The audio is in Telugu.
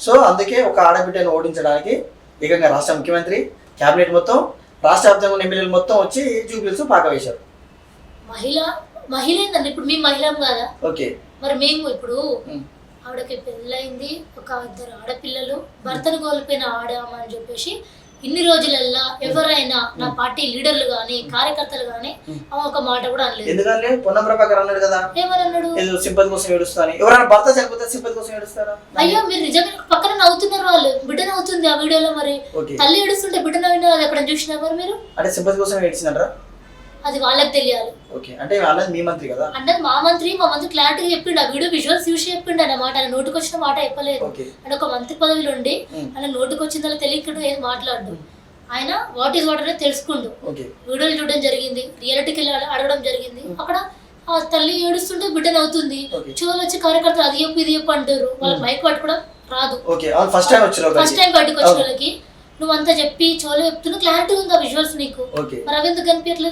సో అందుకే ఒక ఆడబిడ్డను ఓడించడానికి ఏకంగా రాష్ట్ర ముఖ్యమంత్రి కేబినెట్ మొత్తం రాష్ట్ర వ్యాప్తంగా ఉన్న ఎమ్మెల్యేలు మొత్తం వచ్చి జూబ్లీస్ పాక వేశారు. మహిళ మహిళ ఏందండి ఇప్పుడు మేము మహిళం కదా? ఓకే. మరి మేము ఇప్పుడు. ఆవిడకి పెళ్ళైంది ఒక ఇద్దరు ఆడపిల్లలు భర్తను కోల్పోయిన ఆడామ అని చెప్పేసి ఇన్ని రోజులల్లా ఎవరైనా నా పార్టీ లీడర్లు గాని కార్యకర్తలు గాని ఒక మాట కూడా అనలేదు. ఎందుకంటే పొన్న ప్రభాకర్ అన్నాడు కదా. ఏమని అన్నాడు ఏదో సింపతి కోసం ఏడుస్తాను ఎవరైనా భర్త చనిపోతే సింపతి కోసం ఏడుస్తారా? అయ్యో మీరు నిజంగా పక్కన నవ్వుతున్నారు వాళ్ళు. బిడ్డ నవ్వుతుంది ఆ వీడియోలో మరి. తల్లి ఏడుస్తుంటే బిడ్డ నవ్విన అది ఎక్కడ చూసినా మరి మీరు? అంటే సింపతి కోసం ఏడ్చిందంటారా? అది వాళ్ళకి తెలియాలి. ఓకే. అంటే అన్నది మీ మంత్రి కదా? అంటే మా మంత్రి మా మంత్రి క్లారిటీగా చెప్పిండు. ఆ వీడియో విజువల్స్ చూసి చెప్పిండు అన్నమాట ఆయన నోటికి వచ్చిన మాట చెప్పలేదు. ఆయన ఒక మంత్రి పదవిలో ఉండి. ఆయన నోటికి వచ్చిందో తెలియకుండా ఏం మాట్లాడు ఆయన వాట్ ఈస్ వాట్ అనేది తెలుసుకుండు. వీడియోలు చూడడం జరిగింది. రియాలిటీకి వెళ్ళి అడ- అడగడం జరిగింది. అక్కడ ఆ తల్లి ఏడుస్తుంటే బిడ్డ నవ్వుతుంది. చెవులు వచ్చి కార్యకర్తలు అది చెప్పు ఇది చెప్పు అంటారు. వాళ్ళకి మైక్ పట్టుకోవడం రాదు. ఫస్ట్ టైం ఫస్ట్ టైం బయటకు వచ్చిన వాళ్ళకి. నువ్వు అంతా చెప్పి చెవులు చెప్తున్నా క్లారిటీ ఉంది ఆ విజువల్స్ నీకు. మరి అవి ఎందుకు కనిపించట్లేదు?